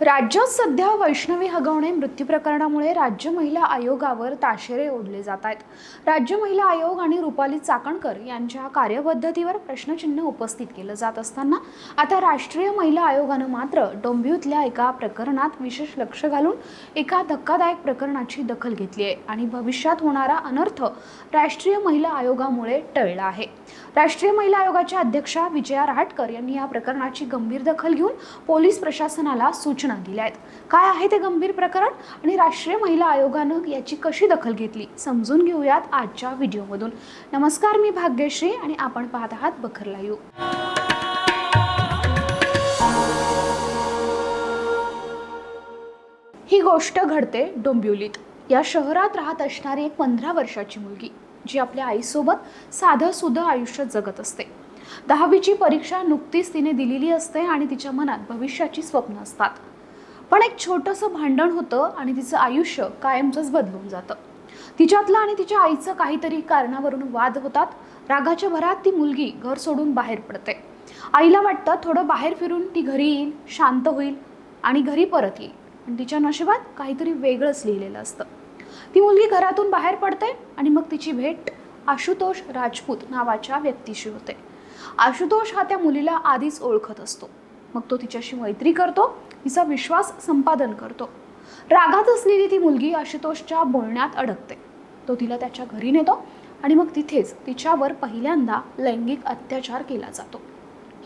राज्यात सध्या वैष्णवी हगवणे मृत्यू प्रकरणामुळे राज्य महिला आयोगावर ताशेरे ओढले जात आहेत. राज्य महिला आयोग आणि रुपाली चाकणकर यांच्या कार्यपद्धतीवर प्रश्नचिन्ह उपस्थित केलं जात असताना आता राष्ट्रीय महिला आयोगानं मात्र डोंबिवलीतल्या एका प्रकरणात विशेष लक्ष घालून एका धक्कादायक प्रकरणाची दखल घेतली आहे आणि भविष्यात होणारा अनर्थ राष्ट्रीय महिला आयोगामुळे टळला आहे. राष्ट्रीय महिला आयोगाच्या अध्यक्षा विजया रहाटकर यांनी या प्रकरणाची गंभीर दखल घेऊन पोलीस प्रशासनाला सूचना दिल्या आहेत काय आहे ते गंभीर प्रकरण? आणि राष्ट्रीय महिला आयोगानं याची कशी दखल घेतली? समजून घेऊयात आजच्या व्हिडिओमधून. नमस्कार मी भाग्यश्री आणि आपण पाहत आहात बखर लाईव्ह. ही गोष्ट घडते डोंबिवलीत. या शहरात राहत असणारी एक पंधरा वर्षाची मुलगी जी आपल्या आईसोबत साधं सुधं आयुष्य जगत असते. दहावीची परीक्षा नुकतीच तिने दिलेली असते आणि तिच्या मनात भविष्याची स्वप्न असतात. पण एक छोटंसं भांडण होतं आणि तिचं आयुष्य कायमचंच बदलून जातं. तिच्यातलं आणि तिच्या आईचं काहीतरी कारणावरून वाद होतात. रागाच्या भरात ती मुलगी घर सोडून बाहेर पडते. आईला वाटतं थोडं बाहेर फिरून ती घरी येईल शांत होईल आणि घरी परत येईल. पण तिच्या नशिबात काहीतरी वेगळंच लिहिलेलं असतं. ती मुलगी घरातून बाहेर पडते आणि मग तिची भेट आशुतोष राजपूत नावाच्या व्यक्तीशी होते. आशुतोष हा त्या मुलीला आधीच ओळखत असतो. मग तो तिच्याशी मैत्री करतो तिचा विश्वास संपादन करतो. रागात असलेली ती मुलगी आशुतोषच्या बोलण्यात अडकते. तो तिला त्याच्या घरी नेतो आणि मग तिथेच तिच्यावर पहिल्यांदा लैंगिक अत्याचार केला जातो.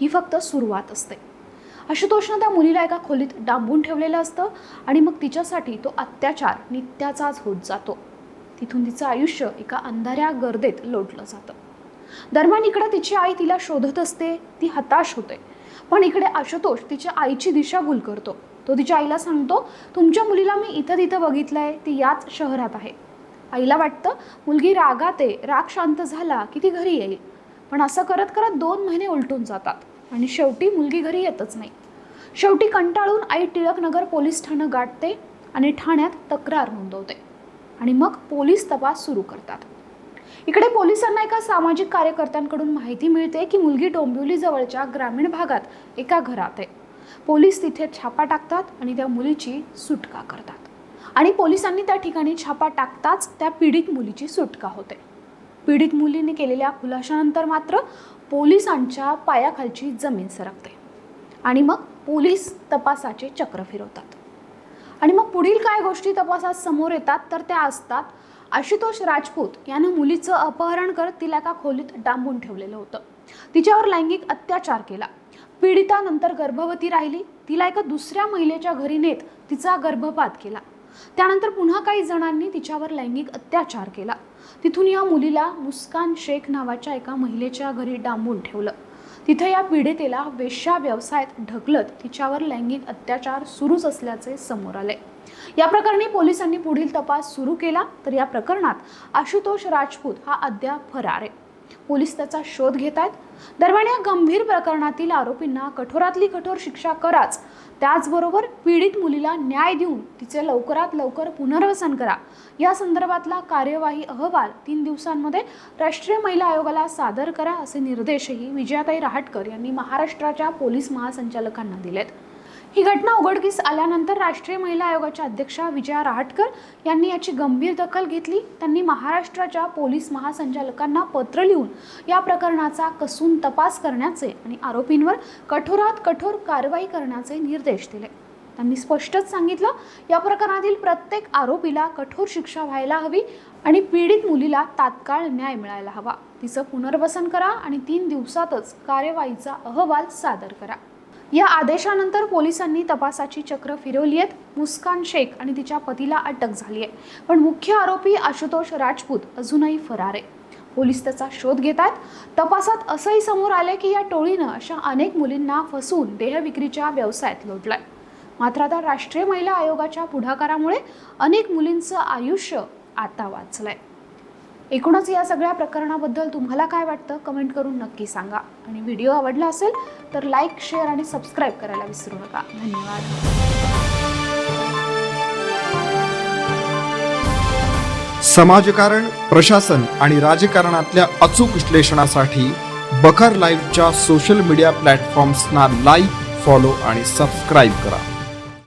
ही फक्त सुरुवात असते. आशुतोषनं त्या मुलीला एका खोलीत डांबून ठेवलेलं असतं आणि मग तिच्यासाठी तो अत्याचार नित्याचाच होत जातो. तिथून तिचं आयुष्य एका अंधाऱ्या गर्देत लोटलं जातं. दरम्यान इकडं तिची आई तिला शोधत असते ती हताश होते. पण इकडे आशुतोष तिच्या आईची दिशाभूल करतो. तो तिच्या आईला सांगतो तुमच्या मुलीला मी इथं तिथं बघितलं आहे ती याच शहरात आहे. आईला वाटतं मुलगी रागात आहे राग शांत झाला की ती घरी येईल. पण असं करत करत दोन महिने उलटून जातात आणि शेवटी मुलगी घरी येतच नाही. शेवटी कंटाळून आई टिळकनगर पोलीस ठाणं गाठते आणि ठाण्यात तक्रार नोंदवते. आणि मग पोलीस तपास सुरू करतात. इकडे पोलिसांना एका सामाजिक कार्यकर्त्यांकडून माहिती मिळते की मुलगी डोंबिवली जवळच्या ग्रामीण भागात एका घरात आहे. पोलीस तिथे छापा टाकतात आणि त्या मुलीची सुटका करतात. आणि पोलिसांनी त्या ठिकाणी छापा टाकताच त्या पीडित मुलीची सुटका होते. पीडित मुलीने केलेल्या खुलाशानंतर मात्र पोलिसांच्या पायाखालची जमीन सरकते. आणि मग पोलीस तपासाचे चक्र फिरवतात. आणि मग पुढील काय गोष्टी तपासात समोर येतात तर त्या असतात आशुतोष राजपूत यानं मुलीचं अपहरण करत तिला एका खोलीत डांबून ठेवलेलं होतं. तिच्यावर लैंगिक अत्याचार केला. पीडिता नंतर गर्भवती राहिली. तिला एका दुसऱ्या महिलेच्या घरी नेत तिचा गर्भपात केला. त्यानंतर पुन्हा काही जणांनी तिच्यावर लैंगिक अत्याचार केला. तिथून या मुलीला मुस्कान शेख नावाच्या एका महिलेच्या घरी डांबून ठेवलं. तिथे या पीडितेला वेश्या व्यवसायात ढकलत तिच्यावर लैंगिक अत्याचार सुरूच असल्याचे समोर आले. या प्रकरणी पोलिसांनी पुढील तपास सुरू केला तर या प्रकरणात आशुतोष राजपूत हा अद्याप फरार आहे. पोलीस त्याचा शोध घेत आहेत दरम्यान या गंभीर प्रकरणातील आरोपींना कठोरातली कठोर शिक्षा कराच. त्याचबरोबर पीडित मुलीला न्याय देऊन तिचे लवकरात लवकर पुनर्वसन करा. या संदर्भातला कार्यवाही अहवाल तीन दिवसांमध्ये राष्ट्रीय महिला आयोगाला सादर करा असे निर्देशही विजयाताई रहाटकर यांनी महाराष्ट्राच्या पोलीस महासंचालकांना दिलेत. ही घटना उघडकीस आल्यानंतर राष्ट्रीय महिला आयोगाच्या अध्यक्षा विजया रहाटकर यांनी याची गंभीर दखल घेतली. त्यांनी महाराष्ट्राच्या पोलीस महासंचालकांना पत्र लिहून या प्रकरणाचा कसून तपास करण्याचे आणि आरोपींवर कठोरात कठोर कारवाई करण्याचे निर्देश दिले. त्यांनी स्पष्टच सांगितलं या प्रकरणातील प्रत्येक आरोपीला कठोर शिक्षा व्हायला हवी आणि पीडित मुलीला तात्काळ न्याय मिळायला हवा. तिचं पुनर्वसन करा आणि तीन दिवसातच कार्यवाहीचा अहवाल सादर करा. या आदेशानंतर पोलिसांनी तपासाची चक्र फिरवली आहेत. मुस्कान शेख आणि तिच्या पतीला अटक झाली आहे. पण मुख्य आरोपी आशुतोष राजपूत अजूनही फरार आहे. पोलीस त्याचा शोध घेत आहेत. तपासात असंही समोर आले की या टोळीनं अशा अनेक मुलींना फसवून देहविक्रीच्या व्यवसायात लोटलाय. मात्र आता राष्ट्रीय महिला आयोगाच्या पुढाकारामुळे अनेक मुलींचं आयुष्य आता वाचलंय. एकूणच या सगळ्या प्रकरणाबद्दल तुम्हाला काय वाटतं? कमेंट करून नक्की सांगा. आणि व्हिडिओ आवडला असेल तर लाईक शेअर आणि सबस्क्राईब करायला विसरू नका. धन्यवाद. समाजकारण प्रशासन आणि राजकारणातल्या अचूक विश्लेषणासाठी बखर लाईव्हच्या सोशल मीडिया प्लॅटफॉर्म्सना लाईक फॉलो आणि सबस्क्राईब करा.